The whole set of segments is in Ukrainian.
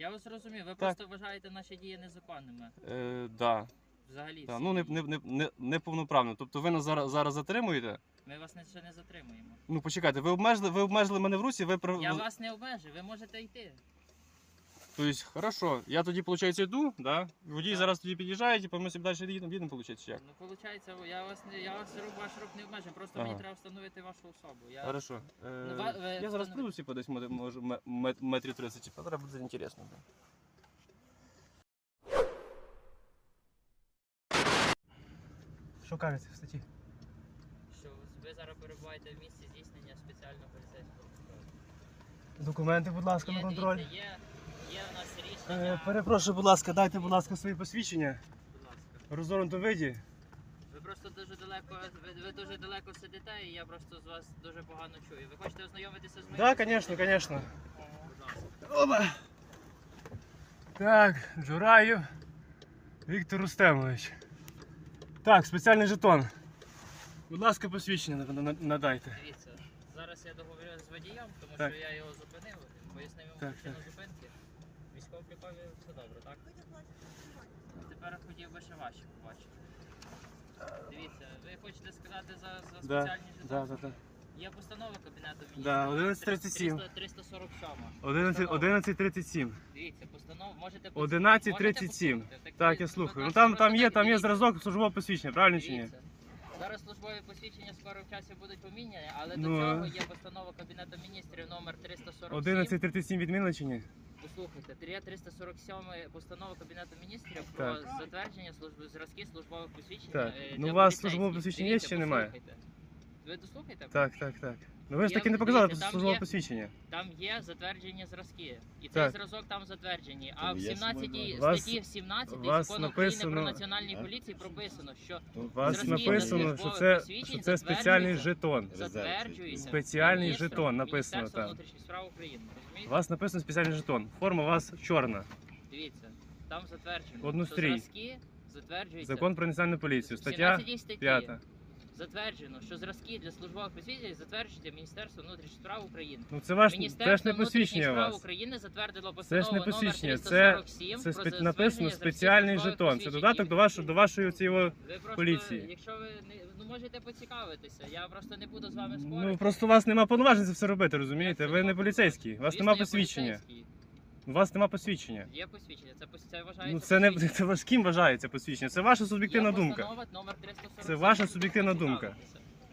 Я вас розумію, ви просто вважаєте наші дії незаконними. Е, да, Взагалі. да. Ну, не, не, не, не, неповноправно. Тобто ви нас зараз, зараз затримуєте? Ми вас не, ще не затримуємо. Ну, почекайте, ви обмежили, ви обмежили мене в русі, ви... при- Я вас не обмежую, ви можете йти. Тобто, хорошо, я тоді, виходить, йду, да? Водій Так. зараз тоді під'їжджає, типу, ми собі далі їдемо, їдемо, виходить, чи як? Ну, виходить, я вас не я вас рук, ваш рук не обмежую, просто мені треба встановити вашу особу. Я... Хорошо. Е, Ну, ва- ви- я зараз ви- прийду, типу, десь може, може ме- ме- метрів 30, типу, треба буде інтересно. Да. Що кажете в статті? Що ви зараз перебуваєте в місці здійснення спеціального поліцейського контролю. Документи, будь ласка, Є, на контроль. дивіться, Є, Е, перепрошую, будь ласка, дайте, будь ласка, свої посвідчення Будь ласка. в розгорнутому виді. Ви просто дуже далеко, ви, ви дуже далеко сидите, і я просто з вас дуже погано чую. Ви хочете ознайомитися з моїм? Так, звісно, звісно. Оба. Так, Джураєв Віктор Рустемович. Так, спеціальний жетон. Будь ласка, посвідчення на- на- надайте. Дивіться, зараз я договорю з водієм, тому Так. що я його зупинив, пояснив йому Так, причину зупинки. Військово-облікові все добре, так? Тепер хотів би ще ваші побачити. Дивіться, ви хочете сказати за, за спеціальні да, да, да. Є постанова Кабінету міністрів. Да, 1137. 300 347. 11, 11.37. Дивіться, постанова можете по- 11.37. можете послухати. Так, ви- я слухаю. Ну там, там є, там є дивіться. зразок службового посвідчення, правильно чи ні? Дивіться, Зараз службові посвідчення скоро в часі будуть поміняні, але Ну, до цього є постанова Кабінету міністрів номер 347. 11.37 відмінили чи ні? Послухайте, є 347 постанова Кабінету міністрів про Так. затвердження служби зразки службових посвідчень. Так. е, Ну, для у вас поліцейських. службове посвідчення є Дивіться, чи немає? послухайте. Ви дослухайте? Так, так, так. Ну ви ж таки не показали там службове є- посвідчення. Там є затверджені зразки, і цей зразок там затверджені. А Там в є 17 Вас- статті 17 вас закону України написано- про національній А? поліції прописано, що У вас Зразки написано, що службових це, посвідчень що це спеціальний затверджуються. жетон. затверджується Спеціальний міністром жетон написано Міністерством там. внутрішніх справ України. У Розумієте? вас написано спеціальний жетон. Форма у вас чорна. Дивіться, там затверджено. Однострій. Що зразки затверджуються. Закон про національну поліцію. Стаття 17 статті 5. Затверджено, що зразки для службових посвідчень затверджується Міністерство внутрішніх справ України. Ну це ваш теж не посвідчення справ вас. України затвердило Це ж не посвідчення, номер це, 347 це про написано спеціальний жетон. Це додаток до вашої до вашої цієї поліції. якщо ви не ну можете поцікавитися, я просто не буду з вами спорити. Ну просто у вас нема повноважень це все робити, розумієте? Ви не нема поліцейський, у вас нема посвідчення. У вас нема посвідчення. Є посвідчення, це, пос- це вважається Ну це не посвідчення. це ваш ким вважається посвідчення. Це ваша суб'єктивна Є думка. постанова номер 347. Це ваша суб'єктивна думка.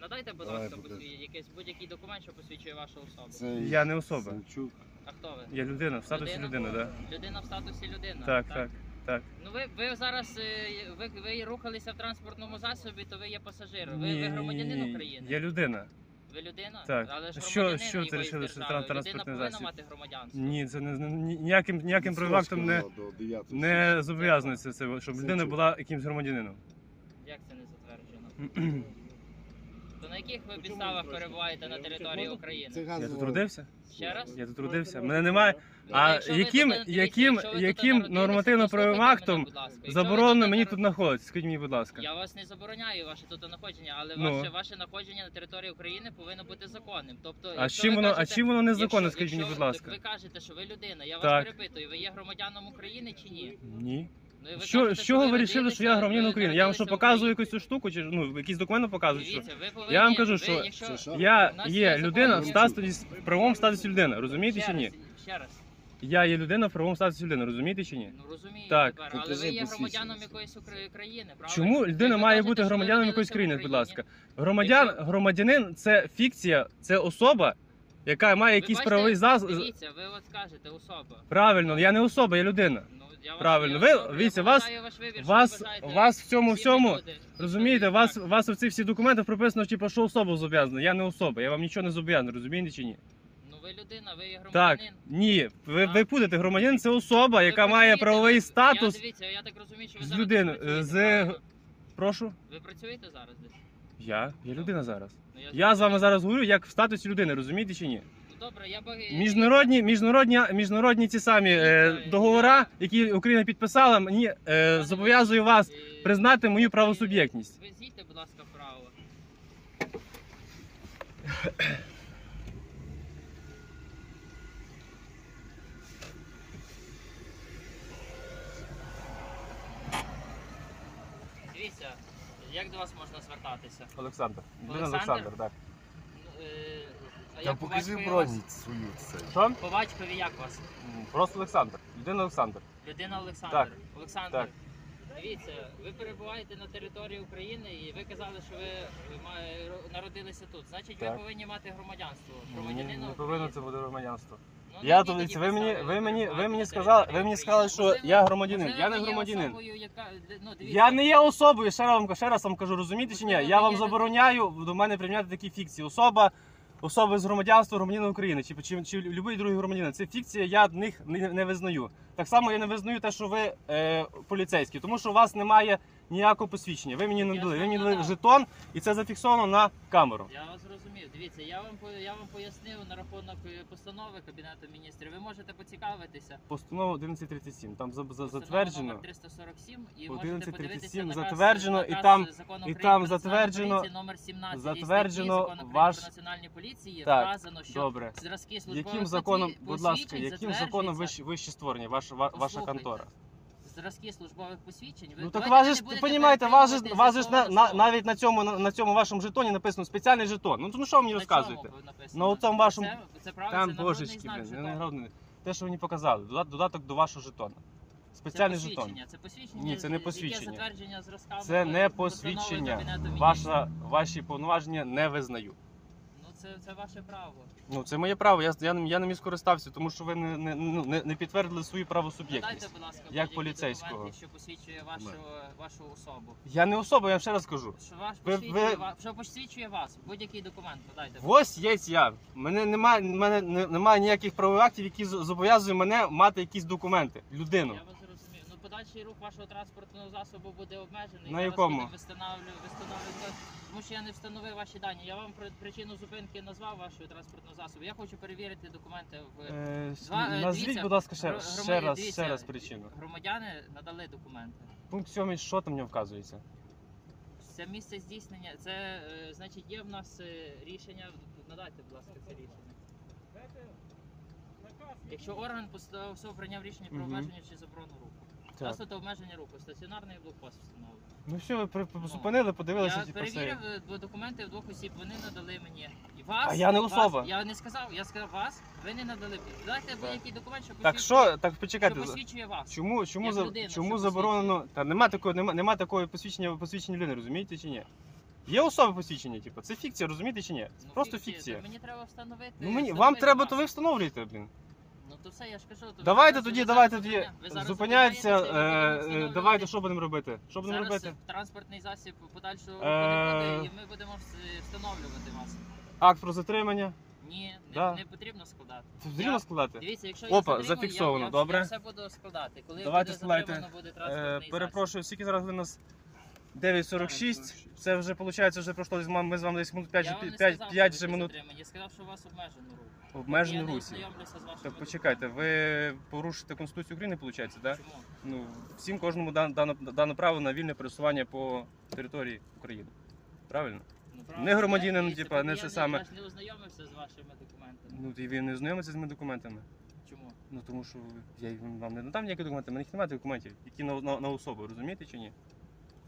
Надайте, будь Давай, ласка, покажи. посвід- якийсь будь-який документ, що посвідчує вашу особу. Це Я не особа. Самчук. А хто ви? Я людина в статусі людини, так? Людина в статусі людини. Так, так, так. Ну ви, ви зараз е, ви, ви рухалися в транспортному засобі, то ви є пасажир. Ви, Ні, ви громадянин ні, України. Я людина. Ви людина? Так. Але ж Що- громадянин що це якоїсь рішили, що держави. тран- транспортний Людина повинна засіб? мати громадянство. Ні, це не ні- ніяким ніяким правовим актом не, Відсрочка була до 9 не зобов'язується це, щоб Це людина чу- була якимсь громадянином. Як це не затверджено? То на яких ви підставах перебуваєте на території України? Це Я газова- тут родився? Ще раз? Я тут родився. Мене немає. А якщо ви яким, яким, якщо ви тут яким народилися, нормативно-правовим актом мене, будь ласка. Якщо ви заборонено тут мені тут знаходитися? Скажіть мені, будь ласка. Я вас не забороняю ваше тут знаходження, але Ну. ваше, ваше знаходження на території України повинно бути законним. Тобто, А якщо чим ви воно, а кажете- чим воно незаконно, якщо- скажіть мені, якщо будь ви- ласка. Ви кажете, що ви людина. Я Так. вас перепитую, ви є громадянином України чи ні? Ні. Ну, і ви Що, кажете, з чого ви ви вирішили, що я родилися- громадянин ви України? Я вам що народилися в показую якусь цю штуку, чи ну якісь документи показую? Що Дивіться, ви повинні, Я вам кажу, ви, що якщо... Це що? я У нас є є людина в закон. статусі правовому статусі людини, розумієте ще чи ні? раз, ще раз. Я є людина в правовому статусі людини, розумієте чи ні? Ну розумію Так. тепер, але Покажи ви є посвідчення громадянином якоїсь Украї- країни, правильно? Чому людина Ви має кажете, бути що ви громадянином якоїсь країни, будь ласка? Громадян, Якщо- громадянин це фікція, це особа, яка має Ви якийсь бачите, правовий засіб. Дивіться, ви от скажете особа. Правильно, я не особа, я людина. Ну, я вас- Правильно. я Ви- добре, я дивіться, вас- поважаю ваш вибір, що Вас, ви бажаєте вас в цьому всі всьому, люди. розумієте, вас, вас в цих всіх документах прописано, типу, що особа зобов'язана. Я не особа, я вам нічого не зобов'язаний, розумієте чи ні? Ви людина, ви є Так, громадянин. ні, ви, ви путаєте, громадянин це особа, Ви яка має працюєте, правовий ви- статус. Я, дивіться, я так розумію, що ви з зараз десь працюєте, з- правильно? Прошу. Ви працюєте зараз десь? Я, я людина зараз. Ну, Я з вами зараз говорю як в статусі людини, розумієте чи ні? Ну добре, я б... Міжнародні, міжнародні, міжнародні ці самі е, договори, які Україна підписала, мені е, зобов'язую вас Е, признати мою правосуб'єктність. Ви зійдьте, будь ласка, вправо. Дивіться, як до вас можна звертатися? Олександр. Олександр? Олександр, так. Ну, е, а Та як по покажи батькові вас? бронь свою це. Що? По батькові як вас? Просто Олександр. Єдиний Олександр. Людина Олександр. Так. Олександр, Так. дивіться, ви перебуваєте на території України і ви казали, що ви ма- народилися тут. Значить, Так. ви повинні мати громадянство. Ні, Громадянина Не України. повинно це бути громадянство. Ну, Я навіть тут, ви мені, ви мені, ви мені сказали, ви мені сказали, що я громадянин. Я не громадянин. ну, Я не є особою, ще раз вам ще раз вам кажу, розумієте чи ні? Я вам забороняю до мене прийняти такі фікції. Особа, особа з громадянства громадянина України чи, чи, чи будь-який другий громадянин. Це фікція, я них не, не визнаю. Так само я не визнаю те, що ви е, поліцейські, тому що у вас немає ніякого посвідчення. Ви мені не дали. Ви мені дали жетон, і це зафіксовано на камеру. Я вас. Дивіться, я вам я вам пояснив на рахунок е, постанови Кабінету міністрів. Ви можете поцікавитися. Постанова 1137, там за, за, затверджено. номер 347 і можете 1137 подивитися наказ- затверджено, і там- і там затверджено- номер 17 затверджено ваш- про національні поліції Так, вказано, що Добре. зразки службових Яким законом, будь ласка, яким законом ви, ви створені, ваша, ва- ваша контора? Зразки службових посвідчень. Ви Ну так вас же ж, понімаєте, вас же, вас же ж на, на, навіть на цьому, на, на цьому вашому жетоні написано спеціальний жетон. Ну, то ну що ви мені На розказуєте? Ну, там вашому- Це, це правда, Там це божечки, знак блін, не жетону. Те, що ви мені показали, додат- додаток до вашого жетона. Спеціальний це жетон. Це посвідчення. Ні, це не яке посвідчення. затвердження зразками Це не посвідчення. Кабінету Міністрів. Ваша, ваші повноваження не визнаю. Це, це ваше право. Ну, це моє право, я, я, я ним скористався, тому що ви не, не, ну, не, не підтвердили свою правосуб'єктність. будь ласка, Як поліцейського. що посвідчує вашу, вашу особу. Я не особа, я вам ще раз кажу. Що, ваш Ви- посвідчує, ви- що посвідчує вас. Будь-який документ надайте. Ось є я. Мене немає, мене немає ніяких правових актів, які зобов'язують мене мати якісь документи. Людину. Я подальший рух вашого транспортного засобу буде обмежений. На Зараз якому? встановлю- встановлювати, тому що я не встановив ваші дані. Я вам при- причину зупинки назвав вашого транспортного засобу. Я хочу перевірити документи в Е, Два, е, назвіть, дивіться, будь ласка, ще, гро- ще раз, дивіться, ще раз причину. Громадяни надали документи. Пункт 7, що там ньому вказується? Це місце здійснення. Це е, значить є в нас е, рішення. Надайте, будь ласка, це рішення. Якщо орган постановив прийняв рішення про обмеження чи заборону руху. Так. Засуд обмеження руху, стаціонарний блокпост встановлений. Ну все, ви при- при- зупинили, подивилися, Я типу, перевірив все. е, документи в двох осіб, вони надали мені. І вас, А я не вас- особа. я не сказав, я сказав вас, ви не надали. Дайте будь-який документ, що Так посвідчує, що, так що почекайте. посвідчує вас. Чому, чому, Як за, людина, чому заборонено? Та нема такого, нема, нема такої посвідчення, посвідчення людини, розумієте чи ні? Є особи посвідчення, типу, це фікція, розумієте чи ні? Ну, Просто фікція. фікція. Мені треба встановити. Ну мені, вам встановити треба, вас. то ви встановлюєте, блін. Ну то все, я ж кажу. то Давайте ви тоді, зараз давайте тоді. ви зараз Зупиняється, зупиняєтеся і е, е, давайте, що будемо робити? Що будемо Зараз робити? транспортний засіб подальшого руху Е, буде, і ми будемо вс- встановлювати вас. Акт про затримання. Ні, не, Да. не потрібно складати. Потрібно Я- складати? Дивіться, якщо Опа, я зафіксовано, я, я, добре. Я все буду складати. Коли Давайте буде складайте. затримано, буде Е, транспортний перепрошую, скільки зараз у нас 9.46. Це вже виходить, вже пройшло з вами- ми з вами десь минут 5, Я вам не 5, сказав, 5 вже ви минут затримані. Я сказав, що у вас обмежено рух. Обмежено я не русі. ознайомлюся з вашими Так почекайте, ви порушите Конституцію України, виходить, так? Чому? Ну, всім кожному дан- дано, дано право на вільне пересування по території України. Правильно? Ну, Не громадянин, Дивіться, типа, не я це саме. Я ж не ознайомився з вашими документами. Ну, і ви не знайомитеся з моїми документами. Чому? Ну тому що я вам не надам ніякі документи, в мене їх немає документів, які на, на, на особу, розумієте чи ні?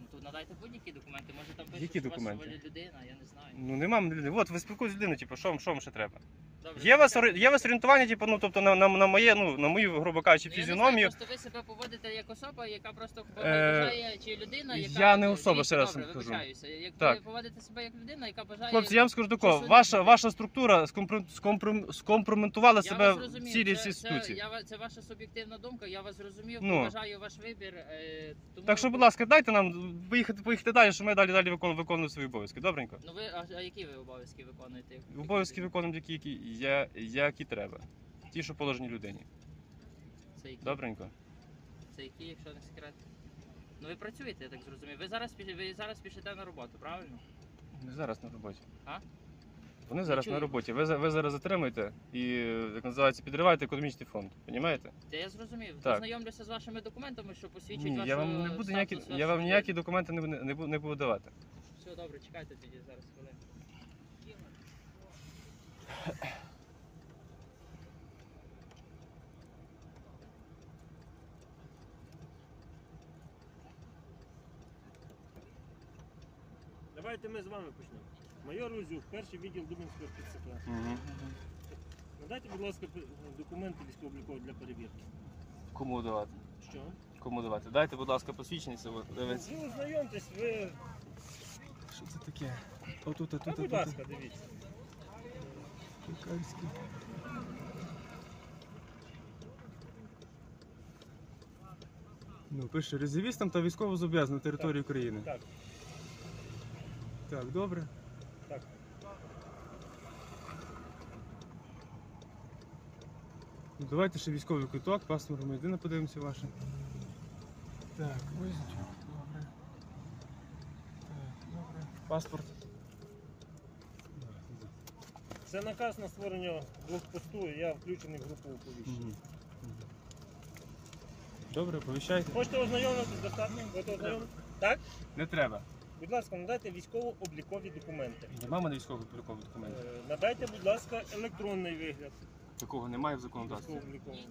Ну то надайте будь-які документи. Може там пише, Які що документи? ваша людина, я не знаю. Ну нема мене людини. От ви спілкуєтесь з людиною, типу, що вам, що вам ще треба? Добре, Є у вас, ори- є у вас орієнтування, типу, ну, тобто на, на, на моє, ну, на мою, грубо кажучи, Ну, я не фізіономію. знаю, Просто ви себе поводите як особа, яка просто Е, бажає, чи людина, яка... я не особа, ще раз добре, вам кажу. вибачаюся. Як Так. ви поводите себе як людина, яка бажає... Хлопці, я вам скажу такого, Що ваша, ваша структура скомпро, скомпро, скомпрометувала Я себе вас в розумію, цілій це, цій це, інституції. я, ва- це ваша суб'єктивна думка, я вас зрозумів, Ну. поважаю ваш вибір. Е, тому... Так що, будь ласка, дайте нам поїхати, поїхати далі, щоб ми далі далі виконували, виконували свої обов'язки. Добренько? Ну ви, а, а які ви обов'язки виконуєте? Обов'язки виконуємо які, які, я- які треба. Ті, що положені людині. Це які? Добренько? Це які, якщо не секрет? Ну ви працюєте, я так зрозумів. Ви зараз, пі- ви зараз пішете на роботу, правильно? Не зараз на роботі. А? Вони зараз чую. на роботі. Ви, за- ви зараз затримуєте і, як називається, підриваєте економічний фонд. Понімаєте? Та я зрозумів. Так. Ознайомлюся з вашими документами, що посвідчують Ні, вашу я вам не буду статус ніякі, я вам ніякі документи не, буду- не, не буду давати. Все добре, чекайте тоді зараз хвилину. Давайте ми з вами почнемо. Майор Лузюк, перший відділ Дубинського ТЦК. Угу. Надайте, будь ласка, документи військово-облікові для перевірки. Кому давати? Що? Кому давати? Дайте, будь ласка, посвідчення. Ви ознайомтесь, ви. Що це таке? Отут, отут, Та, будь ласка, дивіться. Ну, пише резервістам та військовозобов'язаним на території України. Так, Так, добре. так. Ну, давайте ще військовий квиток, паспорт громадянина подивимося ваше. Так, ось. Добре. Так, добре. Паспорт. Це наказ на створення блокпосту, я включений в групу оповіщення. Добре, повіщайте. Хочете ознайомитись достатньо? Ознайомитись? Так? Не треба. Будь ласка, надайте військово-облікові документи. Нема мене військових облікових документів. Е, Надайте, будь ласка, електронний вигляд Такого немає в законодавстві. військово-обліковий.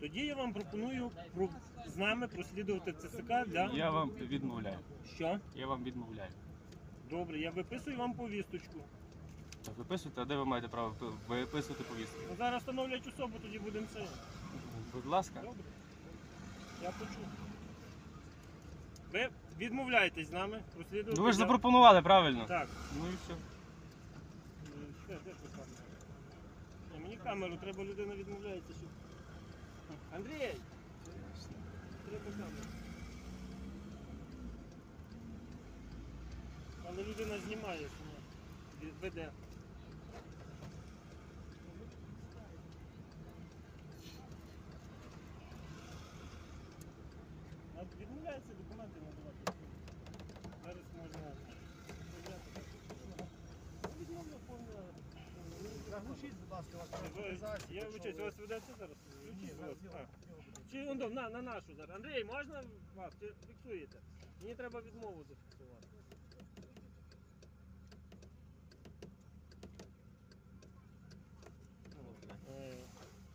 Тоді я вам пропоную про- з нами прослідувати ЦСК для Я вам відмовляю. що? Я вам відмовляю. Добре, я виписую вам повісточку. Так, виписуйте, а де ви маєте право виписувати повістку? Ну, зараз встановлять особу, тоді будемо це. Будь ласка. Добре. Я почув. Ви відмовляєтесь з нами прослідувати. Ну ви ж запропонували, правильно? Так. Ну і все. Е, Що, де камеру? Ні, Мені камеру, треба людина відмовляється, що. Андрій! Треба камеру. Але людина знімає. Ві- Веде. А Відмовляється документи надавати. Зараз можна. Відмовля повна. Заглушіть, будь ласка, вашу Ви- авторизацію. Я якщо вибачаюсь, ви- вас ведеться зараз? Ні, Включіть, будь зараз ласка. його- А. його буде. Чи он до- на, на нашу зараз. Андрій, можна вас? Чи фіксуєте? Мені треба відмову зафіксувати. Е,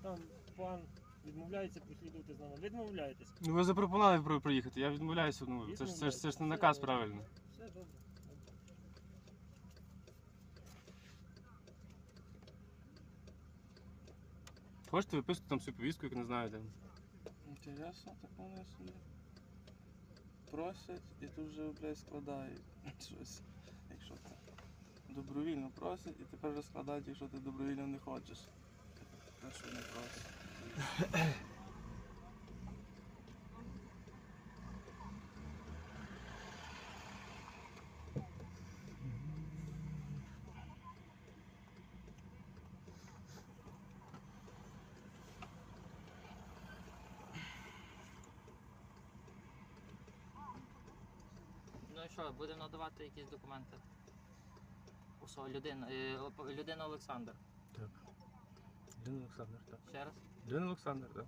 Там пан відмовляється послідувати з нами. Відмовляєтесь. Ну ви запропонували про- приїхати, я відмовляюся. Ну це ж це ж це ж не наказ правильно. Все добре. Хочете виписати там свою повістку, як не знаєте. Інтересно, так вони собі просять і тут вже, блядь, складають щось. Якщо ти добровільно просять і тепер вже складають, якщо ти добровільно не хочеш. Те, що не просять. Ну і що, будемо надавати якісь документи? Усо, людина, е, людина Олександр. Дин Олександр, так. Ще раз, Дин Олександр, так.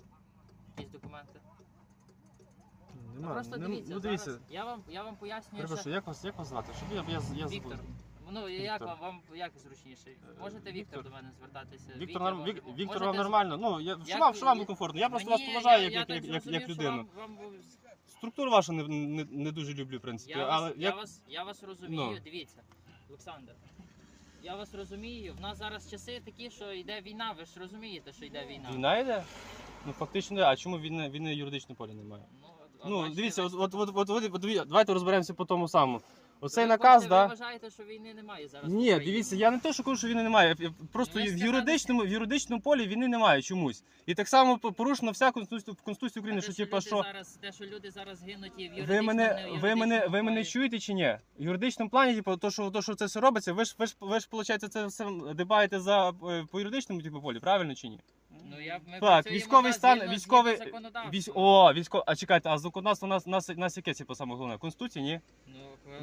якісь документи. Ну, Нема. просто нем- дивіться, ну дивіться. зараз я вам, я вам пояснюю, що... як вас, як вас звати? Щоб я, я, я Віктор. забув. Ну, як Віктор. вам, вам як зручніше? Можете Віктор, Віктор. до мене звертатися? Віктор, може- Вік... можете Віктор вам нормально. Ну, я... що, вам, що вам комфортно? Я просто Мені- вас поважаю як, я як, так як, як, зрозумів, що людину. Вам, вам... Структуру вашу не, не, не дуже люблю, в принципі. Я, але вас, як... я, вас, я вас розумію, Ну. дивіться, Олександр. Я вас розумію. В нас зараз часи такі, що йде війна, ви ж розумієте, що йде війна. Війна йде? Ну фактично, а чому війни, війни юридичного поля немає? Ну, Ну, бачите, дивіться, ви- от, от, от, от, от, от, давайте розберемося по тому самому. Оцей ви наказ, хочете- да. Ви вважаєте, що війни немає зараз? в Ні, Україні? дивіться, я не те, що кажу, що війни немає. я- Просто Ну, ви в сказали, юридичному, в юридичному полі війни немає чомусь. І так само по- порушена вся конституція, в Конституції України, що типа що. зараз, те, що люди зараз гинуть і в Ви юридичному, мене, не в ви мене, ви юридичному мене полі. чуєте чи ні? В юридичному плані, типу, то, що, то, що це все робиться, ви ж, ви ж, ви ж, виходить, це все дбаєте за е, по юридичному типу, полі, правильно чи ні? Ну, я, ми Так, працюємо військовий на стан, військовий, згідно законодавства. військ, о, військо, а чекайте, а законодавство у нас, нас, нас яке, типу, саме головне? Конституція, ні? Ну,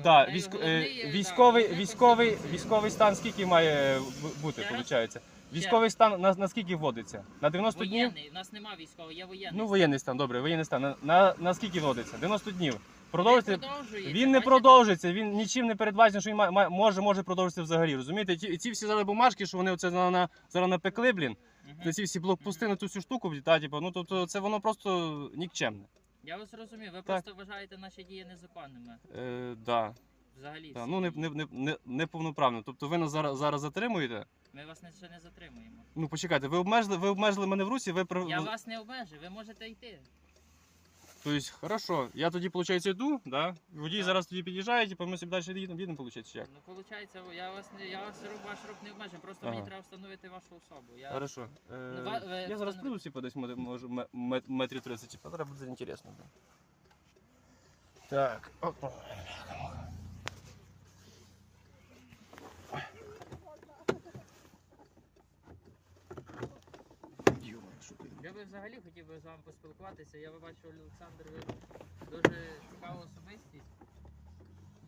Да, військ, е, да, військовий, головне військовий, Конституція. військовий стан скільки має в- бути, Ще раз? виходить? Військовий стан на, на скільки вводиться? На 90 днів? Воєнний, у нас нема військового, є воєнний. Ну, воєнний стан, добре, воєнний стан. На, на, на скільки вводиться? 90 днів. Продовжити. Він не продовжиться, він нічим не передбачений, що він має- має- може, може продовжитися взагалі. Розумієте? Ті, ці всі зараз бумажки, що вони оце на, на, зараз напекли, блін, На ці всі блокпости на ту всю штуку, та, типу, ну тобто це воно просто нікчемне. Я вас розумію, ви Так. просто вважаєте наші дії незаконними. Е, да, Взагалі. да. всі Ну, не, дії. не, не, не, неповноправно. Тобто ви нас зараз, зараз затримуєте? Ми вас не, ще не затримуємо. Ну, почекайте, ви обмежили, ви обмежили мене в русі, ви... при- Я вас не обмежу, ви можете йти. Тобто, хорошо, я тоді, виходить, йду, да? Водій Так. зараз тоді під'їжджає, типу, ми собі далі їдемо, їдемо, виходить, чи як? Ну, виходить, я вас не я вас роб- ваш роб не обмежую, просто Ага. мені треба встановити вашу особу. Я... Хорошо. Е, Ну, ва- ви я зараз прийду, типу, десь може, може ме- ме- метрів 30, типу, треба буде інтересно. да. Так, опа. Йо-моє, що ти? Я би взагалі хотів би з вами поспілкуватися. Я бачу, Олександр, ви дуже цікава особистість.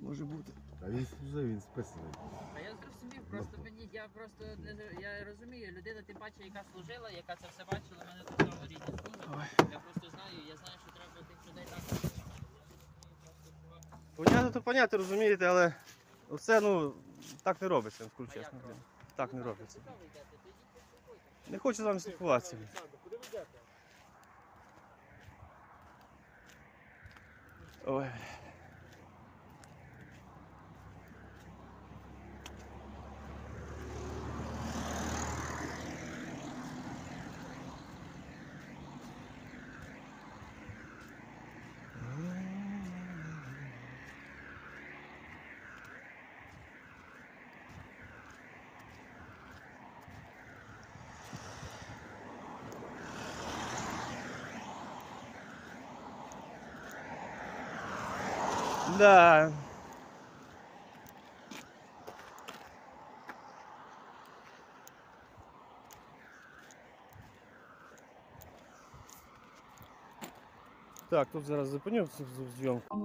Може бути. А він служив, він списаний. А я зрозумів, просто мені я просто не я розумію, людина, тим паче, яка служила, яка це все бачила, в мене так само рідні служать. Я просто знаю, я знаю, що треба тих людей так. Понятно, то понятно, розумієте, але все, ну, так не робиться, я скажу чесно. робиться? Так не робиться. Тоді поспілкуйтесь. Не хочу з вами спілкуватися. куди ви йдете? Ой. Да. Так, тут зараз зупиню цю зйомку.